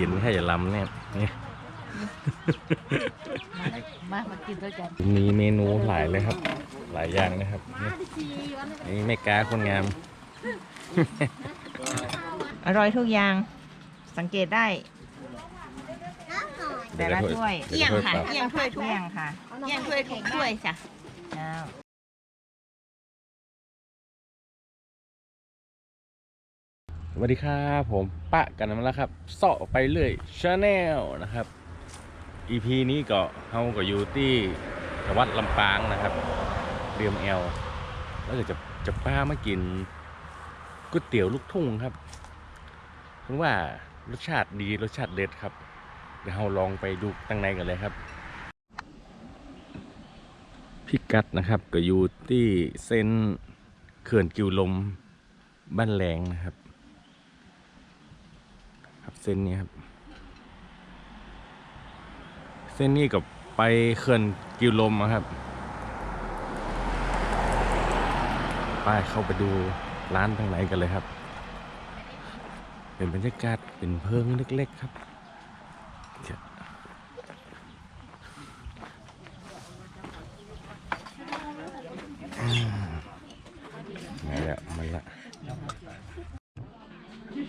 กินแค่อย่าล้ำเนี่ยนี่มามากินด้วยกัน มีเมนูหลายเลยครับ หลายอย่างนะครับนี่นี่แม่กาคนงาม อร่อยทุกอย่าง สังเกตได้ แต่ละถ้วยเอียงค่ะเอียงถ้วยทุกอย่างค่ะเยี่ยงถ้วยทุกถ้วยจ้ะ สวัสดีครับผมปะกันมาแล้วครับเสาะไปเรื่อยชาแนลนะครับ EP นี้ก็เฮาก็อยู่ที่จังหวัดลำปางนะครับเรียมแอลแล้วก็จะจะป้ามากินก๋วยเตี๋ยวลูกทุ่งครับเพราะว่ารสชาติดีรสชาติเด็ดครับ เดี๋ยวเราลองไปดูตั้งในกันเลยครับ พิกัดนะครับก็อยู่ที่เส้นเขื่อนกิวลมบ้านแรงนะครับครับ เส้นนี้ครับ เส้นนี้กับไปเขื่อนกิวลมครับไปเข้าไปดูร้านทางไหนกันเลยครับ เป็นบรรยากาศเป็นเพิงเล็กๆครับเดี๋ยวมมาแล้วมาละ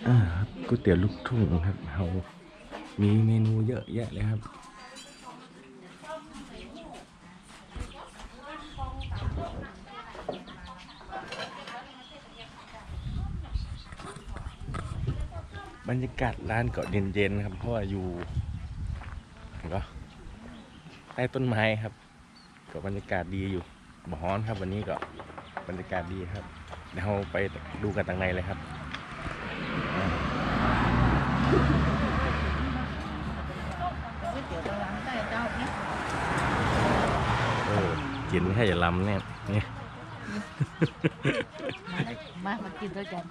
อ่าครับก๋วยเตี๋ยวลูกทุ่งครับเรามีเมนูเยอะแยะเลยครับบรรยากาศร้านก็เย็นๆครับ เพราะว่าอยู่ก็ใต้ต้นไม้ครับ ก็บรรยากาศดีอยู่บ่ฮ้อนครับวันนี้ก็บรรยากาศดีครับ เดี๋ยวเราไปดูกันทางในเลยครับ เออกินแค่อย่าล้ำเนี่ยนี่มามากินด้วยกัน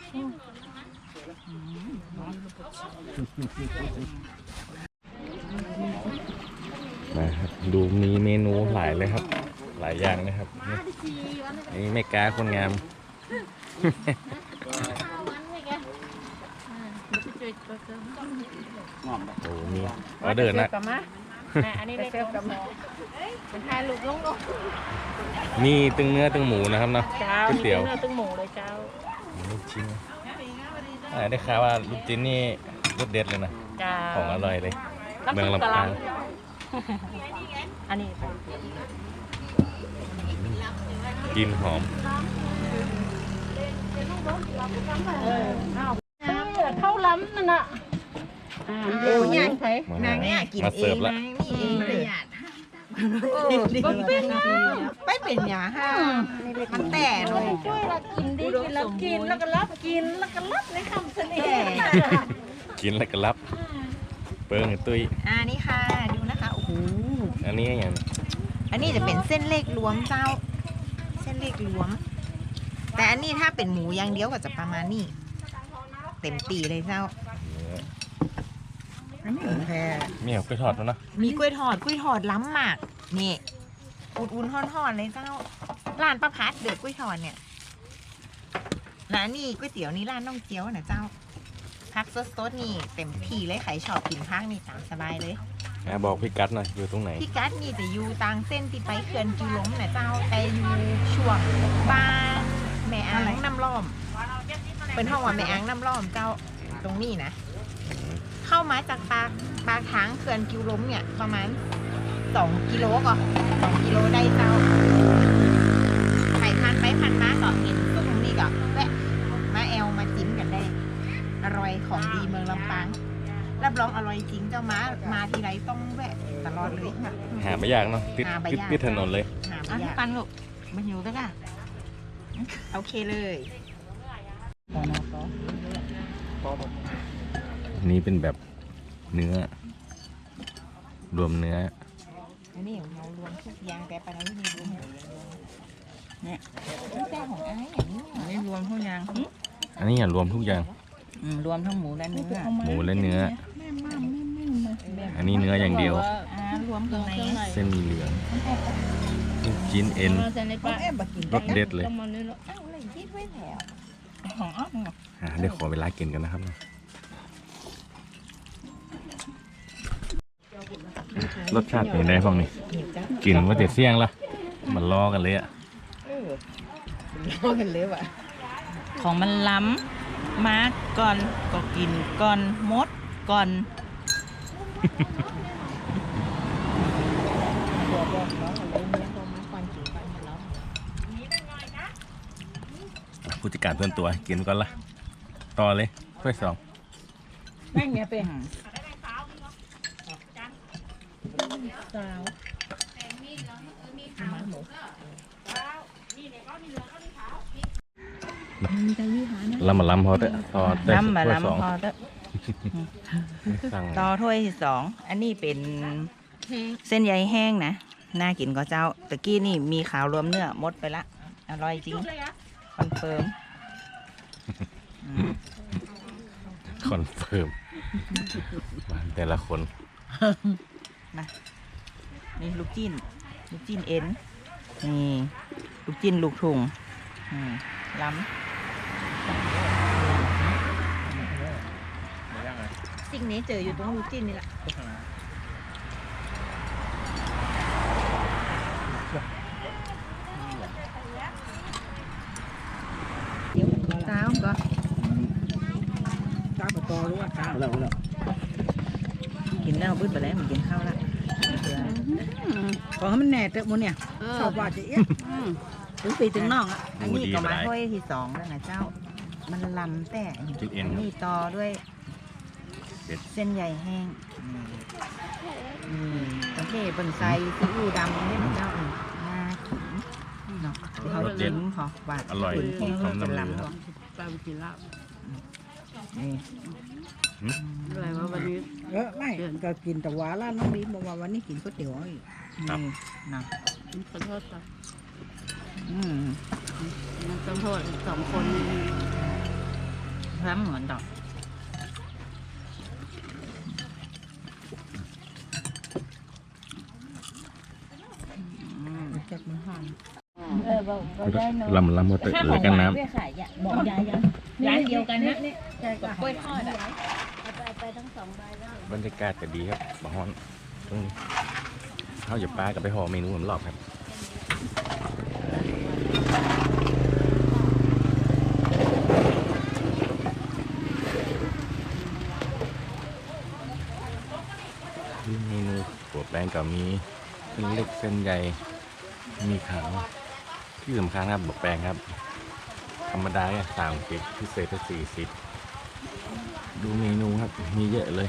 มาครับดูมีเมนูหลายเลยครับ หลายอย่างนะครับ นี่นี่แม่กาคนงาม โอ้มีออเดอร์นะกลับมาอันนี้ไปได้เซฟกลับมาเป็นทายลูกลงลงมีตึงเนื้อตึงหมูนะครับเนาะเจ้าก๋วยเตี๋ยวเนื้อตึงหมูเลยเจ้าลูกชิ้นอ่าได้ข่าวว่าลูกชิ้นนี่รสเด็ดเลยนะเจ้าของอร่อยเลยน้ำเมืองซุปลำกะปางอันนี้กินหอม เข้าล้ำนั่นน่ะโอ้ยางไผ่มานางเนี่ยกินมาเอเสิร์งฟแล้วนางนี่เองเลยอะก็เป็นนะไม่เป็นหยาห้ามันแต่เลยช่วยเรากินดีกินแล้วกินแล้วก็รับกินแล้วก็รับในคำเสน่แต่ห์กินแล้วก็รับ เปิ้งตุ้ยอ่านี่ค่ะดูนะคะโอ้โหอันนี้อย่างอันนี้จะเป็นเส้นเล็กรวมเจ้า เส้นเล็กรวม แต่อันนี้ถ้าเป็นหมูอย่างเดียวก็จะประมาณนี้ เต็มตีเลยเจ้าเนื้ออันนี้ของแท้มีเอาไปทอดแล้วเนาะมีกล้วยทอดกล้วยทอดล้ำมากนี่อุ่นๆห่อนๆเลยเจ้าร้านประพัดเดือดกล้วยทอดเนี่ยร้านนี่ก๋วยเตี๋ยวนี่ร้านน้องเจียวนะเจ้าพักสดๆนี่เต็มที่เลยใครชอบกินพักนี่ตามสบายเลยอะบอกพี่กัดหน่อยอยู่ตรงไหนพี่กัดนี่จะอยู่ตางเส้นที่ไปเขื่อนจุลมนะเจ้าแต่อยู่ช่วงบ้านแม่อางน้ำล้อม เป็นห้องว่าแม่อางน้ำล้อมเจ้าตรงนี้นะ เข้ามาจากปากปากทางเขื่อนกิวล้มเนี่ยประมาณสองกิโลก็สองกิโลได้เจ้าใครผ่านไปผ่านมาก็เห็นตรงนี้ก็แวะมาแอลมาจิ้มกันได้ อร่อยของดีเมืองลำปางรับรองอร่อยจริงเจ้ามามาทีไรต้องแวะตลอดเลยหาไม่ยากเนาะติดหาไม่ติดยาก ติดถนนเลย หาอันไม่นี้ยากปันลูกมาหิวด้วยกันโอเคเลย อันนี้เป็นแบบเนื้อ รวมเนื้อ อันนี้ของเรารวมทุกอย่างแต่ปานนี้มีรวมหมดเลยเนี่ยแต่ของไอ้อย่างนี้อันนี้รวมทุกอย่างอันนี้อย่ารวมทุกอย่างอืมรวมทั้งหมูและเนื้อหมูและเนื้อ อันนี้เนื้ออย่างเดียวอ่ารวมตรงไหนเส้นหมีเหลืองลูกชิ้นเอ็นรสเด็ดเลย อ่าเดี๋ยวขอเวลากินกันนะครับรสชาติเป็นไงฟองนี่กลิ่นว่าแต่เสียงละมันล้อกันเลยอะล้อกันเลยว่ะ ของมันล้ำมาก่อนก็กินก่อนมดก่อน การเพื่อนตัวกินก่อนละต่อเลยถ้วยสองแม่งเนี้ยเป็นสาวลำมาลำพอเถอะต่อได้ล้ำมาถ้วยสองล้ำพอเด้อสั่งต่อถ้วยที่สอง อันนี้เป็นเส้นใยแห้งนะ น่ากินก็เจ้าตะกี้นี่มีขาวรวมเนื้อมดไปละ อร่อยจริง คอนเฟิร์ม คอนเฟิร์มแต่ละคนนี่ลูกจิ้น ลูกจิ้นเอ็น นี่ ลูกจิ้นลูกถุงล้ำสิ่งนี้เจออยู่ตรงลูกจิ้นนี่แหละ ตามก็ ตามต่อรู้ว่าตามแล้วแล้ว กินแล้ว บึ้ดไปแล้วมันกินข้าวละขอให้มันแน่เตอะมุนเนี่ยชอบว่าจะเอ๊ะถึงปีถึงน้องอะอันนี้ก็มาถ้วยที่สองแล้วนะเจ้า มันลำแต่จุดเอ็นอันครับนี้ต่อด้วยเด็ดเส้นใหญ่แห้งนี่นี่โอเคเป็นไซซีอิ๊วดำนี่นะเจ้าอืมน่ากินเนาะเดี๋ยวเขาจิ้มพอหวานอร่อยขุนแห้งพร้อมเป็นน้ำเหลืองลำครับตามกินละนี่ อะไรวะวันนี้ เออไม่ก็กินแต่ว่าละน้องบีบอกว่าวันนี้กินก๋วยเตี๋ยวอีกครับ นี่เนาะขอโทษครับอืมขอโทษสองคนล้ำเหมือนดอกอืมจับมันห้ามลำลำพอเถอะเหลือกันน้บอกยายยังร้านเดียวกันนะ กับกล้วยทอดอะำบรรยากาศก็ดีครับบะฮอนตรงนี้เขาอย่าปลากับไปห่อเมนูเหมือนรอบครับที่เมนูหัวแป้งกับมีเส้นเล็กเส้นใหญ่ มีขาวที่สำคัญครับบวกแป้งครับ ธรรมดาเนี่ยสามสิบพิเศษก็สี่สิบ ดูเมนูครับ มีเยอะเลย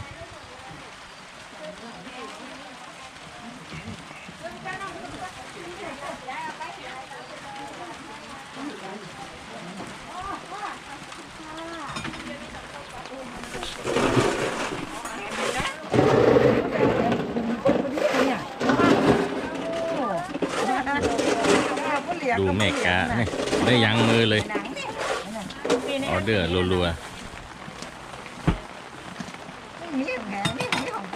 ดูแม่กะเนี่ยได้ยังมือเลย ออเดอร์รัวนี่แผลนี่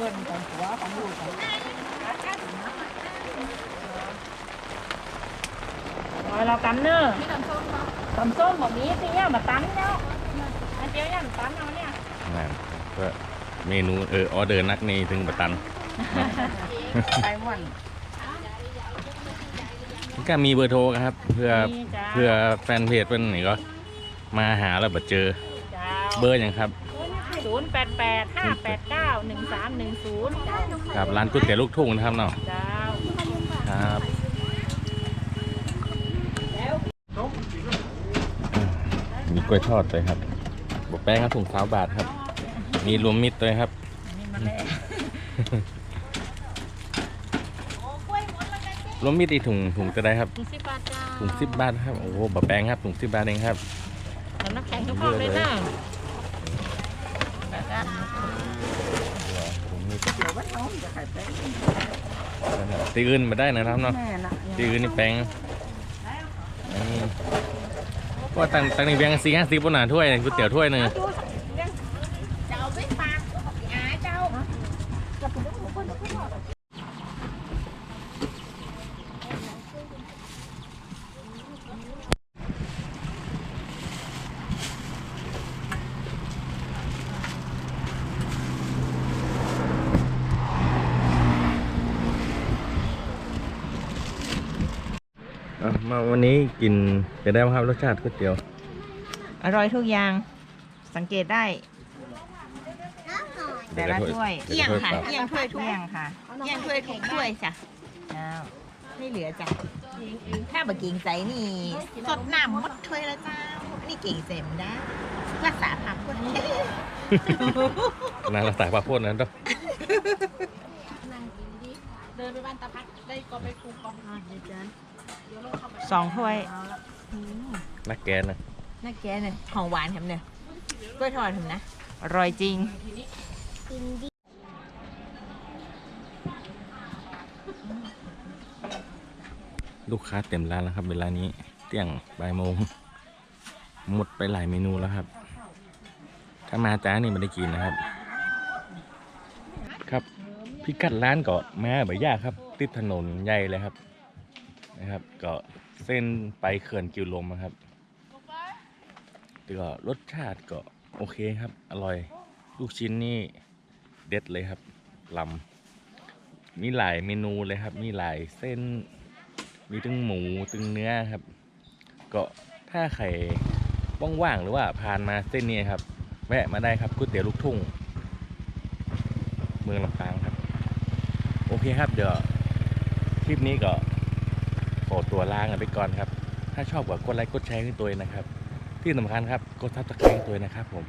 นี่ของเกินของหัวของลูกของ rồi là tắm nữa tắm ส้มแบบนี้สิเนี่ยมาตำเนาะอันเดียวเนี่ยมาตำเอาเนี่ยๆนั่นก็เมนูเออออเดอร์นักนี่ถึงบัตันไปม่วนก็มีเบอร์โทรครับ เพื่อนี่จ้าเพื่อแฟนเพจเป็นไหนก็มาหาแล้วบัดเจอจ้าเบอร์อย่างครับ ศูนย์แปดแปดห้าแปดเก้าหนึ่งสามหนึ่งศูนย์ครับร้านก๋วยเตี๋ยวลูกทุ่งนะครับเนาะจ้าครับมีกล้วยทอดเลยครับบวกแป้งครับถุงสาวบาทครับ มีรวมมิตรเลยครับรวมมิตรอีกถุงถุงจะได้ครับ ถุงสิบบาทจ้าถุงสิบบาทครับ โอ้โหบะแป้งครับถุงสิบบาทเองครับสำนักแข่งทุกคนเลยนะ เดี๋ยววันน้องจะขายไปตีอื่นมาได้นะครับเนาะแม่น่ะตีอื่นนี่แป้งอันนี้ว่าตั้งตั้งนี่เบียงสี่ห้าสิบปนหนาถ้วยก๋วยเตี๋ยวถ้วยหนึ่งจะเอาไปฝากอายเจ้า มาวันนี้กินเป็นได้ไหมครับรสชาติก๋วยเตี๋ยว อร่อยทุกอย่าง สังเกตได้ แต่ละถ้วยเอียงค่ะเอียงถ้วยทุกเที่ยงค่ะเอียงถ้วยทุกถ้วยจ้ะอ้าวไม่เหลือจ้ะถ้าบะเกรงใจนี่สดน้ำหมดถ้วยแล้วจ้านี่เก่งเสมได้รักษาภาพคนนางรักษาพระโพดนั้นต้องเดินไปบ้านตาพัดได้ก็ไปคูกองอะเดี๋ยวเจน สองถ้วยนักแกนนะน่าแกเนี่ยของหวานทำเนี่ยกล้วยทอดทำนะ อร่อยจริงลูกค้าเต็มร้านแล้วครับ เวลานี้เที่ยงบ่ายโมง หมดไปหลายเมนูแล้วครับ ถ้ามาจ้านี่ไม่ได้กินนะครับ ครับพิกัดร้านก็แม่ใบยากครับ ติดถนนใหญ่เลยครับ นะครับ ก็เส้นไปเขื่อนกิวลมนะครับแต่ก็รสชาติก็โอเคครับ อร่อย ลูกชิ้นนี่เด็ดเลยครับลำมีหลายเมนูเลยครับ มีหลายเส้น มีตึงหมูตึงเนื้อครับ ก็ถ้าใครว่างๆหรือว่าผ่านมาเส้นนี้ครับ แวะมาได้ครับก๋วยเตี๋ยวลูกทุ่ง เมืองลำปางครับ โอเคครับเดี๋ยวคลิปนี้ก็ ขอตัวลากันไปก่อนครับ ถ้าชอบก็กดไลค์กดแชร์ให้ตัวนะครับ ที่สำคัญครับกดทับตะไครต์ตัวนะครับผม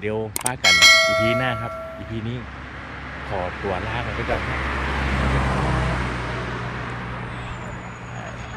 เดี๋ยวป้ากันอีพีหน้าครับอีพีนี้ขอตัวลากันไปก่อนครับ